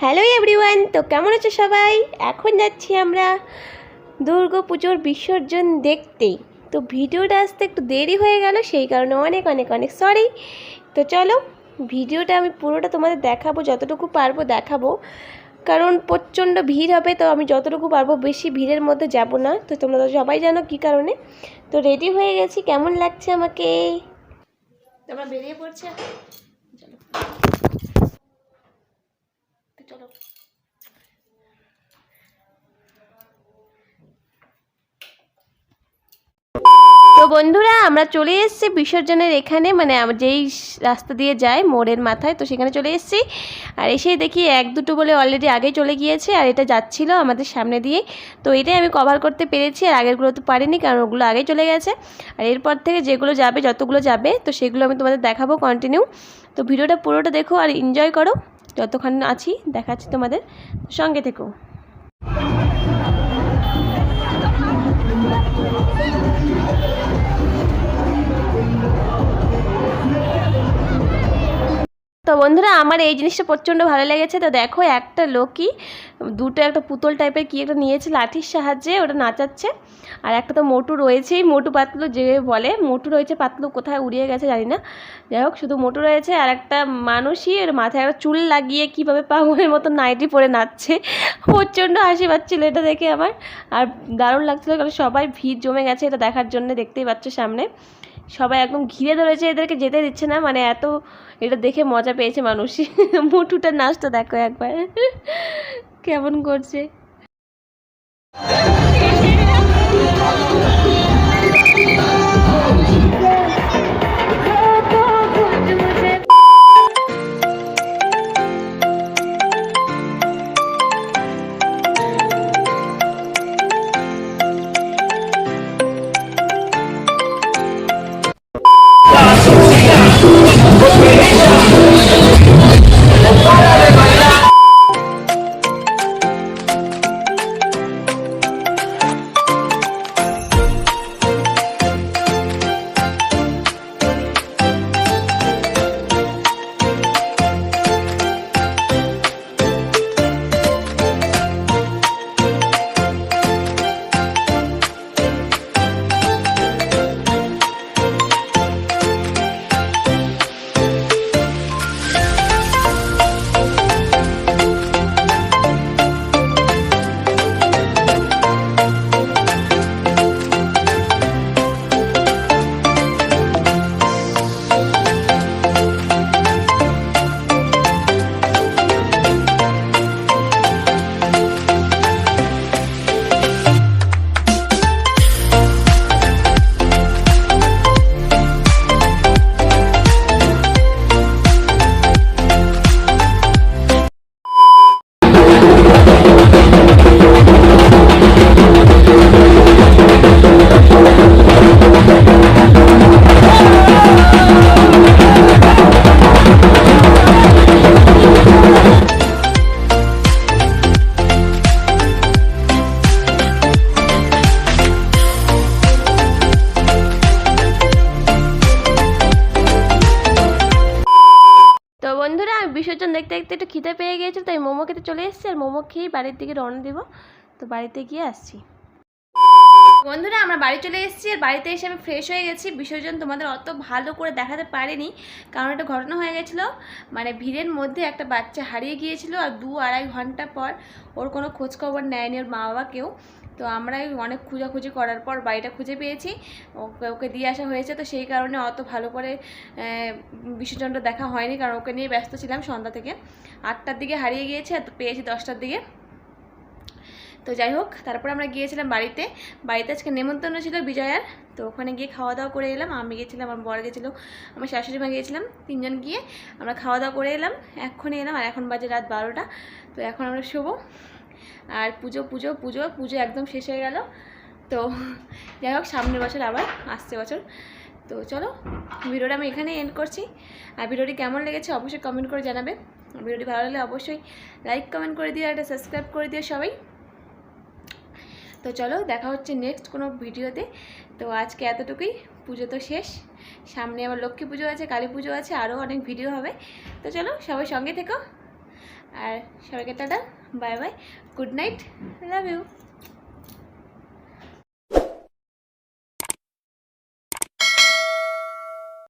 Hello everyone, তো কেমন আছো সবাই? এখন যাচ্ছি আমরা দুর্গা পুজোর বিসর্জন দেখতে। তো ভিডিওটা আসতে একটু দেরি হয়ে গেল, সেই কারণে অনেক অনেক অনেক সরি তো চলো, ভিডিওটা আমি পুরোটা তোমাদের দেখাবো, যতটুকু পারব দেখাবো। কারণ প্রচণ্ড ভিড় হবে, তো আমি যতটুকু পারব বেশি ভিড়ের মধ্যে যাব না। তো তোমরা তো সবাই জানো কী কারণে। তো রেডি হয়ে গেছি, কেমন লাগছে আমাকে? তোমরা বেরিয়ে পড়ছে? চলো চলো। তো বন্ধুরা, আমরা চলে এসেছি বিসর্জনের এখানে মানে যেই রাস্তা দিয়ে যায় মোড়ের মাথায়, তো সেখানে চলে এসেছি। আর এসেই দেখি এক দুটো বলে অলরেডি আগেই চলে গিয়েছে, আর এটা যাচ্ছিল আমাদের সামনে দিয়ে। তো এটাই আমি কভার করতে পেরেছি, আর আগেরগুলো তো পারিনি, কারণ ওগুলো আগেই চলে গেছে। আর এরপর থেকে যেগুলো যাবে, যতগুলো যাবে, তো সেগুলো আমি তোমাদের দেখাবো কন্টিনিউ তো ভিডিওটা পুরোটা দেখো, আর এনজয় করো। যতক্ষণ আছি দেখাচ্ছি তোমাদের সঙ্গে থেকো তো বন্ধুরা, আমার এই জিনিসটা প্রচণ্ড ভালো লেগেছে। তো দেখো, একটা লোকই দুটো একটা পুতুল টাইপের কি একটা নিয়েছে, লাঠির সাহায্যে ওটা নাচাচ্ছে। আর একটা তো মোটু রয়েছেই, মোটু পাতলু যে বলে। মোটু রয়েছে, পাতলু কোথায় উড়িয়ে গেছে জানি না। যাই হোক, শুধু মোটু রয়েছে আর একটা মানুষই ওর মাথায় একটা চুল লাগিয়ে কীভাবে পাগলের মতো নাইটি পরে নাচছে। প্রচণ্ড হাসি পাচ্ছিলো এটা দেখে আমার। আর দারুণ লাগছিল কারণ সবাই ভিড় জমে গেছে এটা দেখার জন্য, দেখতেই পাচ্ছ সামনে। সবাই একদম ঘিরে ধরেছে, এদেরকে যেতে দিচ্ছে না। মানে এত এটা দেখে মজা পেয়েছে মানুষ। নাচ নাচটা দেখো একবার। কেমন করছে। খিদে পেয়ে গিয়েছিল, তাই মোমো খেতে চলে এসেছি আর মোমো খেয়েই বাড়ির দিকে রওনা দেবো। তো বাড়িতে গিয়ে আসছি। বন্ধুরা, আমরা বাড়ি চলে এসেছি আর বাড়িতে এসে আমি ফ্রেশ হয়ে গেছি। বিসর্জন তোমাদের অত ভালো করে দেখাতে পারিনি, কারণ একটা ঘটনা হয়ে গেছিল। মানে ভিড়ের মধ্যে একটা বাচ্চা হারিয়ে গিয়েছিল আর দু আড়াই ঘণ্টা পর ওর কোনো খোঁজখবর নেয়নি ওর মা বাবা কেউ। তো আমরাই অনেক খোঁজাখুঁজি করার পর বাড়িটা খুঁজে পেয়েছি। ওকে ওকে দিয়ে আসা হয়েছে, তো সেই কারণে অত ভালো করে বিসর্জনটা দেখা হয়নি, কারণ ওকে নিয়ে ব্যস্ত ছিলাম সন্ধ্যা থেকে। আটটার দিকে হারিয়ে গিয়েছে আর পেয়েছি দশটার দিকে। তো যাই হোক, তারপর আমরা গিয়েছিলাম বাড়িতে। বাড়িতে আজকে নেমন্তন্ন ছিল বিজয়ার, তো ওখানে গিয়ে খাওয়া দাওয়া করে এলাম। আমি গেছিলাম, আমার বর গেছিল, আমার শাশুড়ি মা গিয়েছিলাম, তিনজন গিয়ে আমরা খাওয়া দাওয়া করে এলাম। এক্ষুনি এলাম, আর এখন বাজে রাত বারোটা, তো এখন আমরা শোবো। আর পুজো পুজো পুজো পুজো একদম শেষ হয়ে গেল। তো যাই হোক, সামনের বছর আবার আসছে বছর। তো চলো, ভিডিওটা আমি এখানেই এন্ড করছি। আর ভিডিওটি কেমন লেগেছে অবশ্যই কমেন্ট করে জানাবে। ভিডিওটি ভালো লাগলে অবশ্যই লাইক কমেন্ট করে দিও একটা সাবস্ক্রাইব করে দিও সবাই। তো চলো, দেখা হচ্ছে নেক্সট কোনো ভিডিওতে। তো আজকে এতটুকুই, পুজো তো শেষ। সামনে আবার লক্ষ্মী পুজো আছে, কালী পুজো আছে, আরও অনেক ভিডিও হবে। তো চলো, সবাই সঙ্গে থেকো। আর সবাইকে tata bye bye good night love you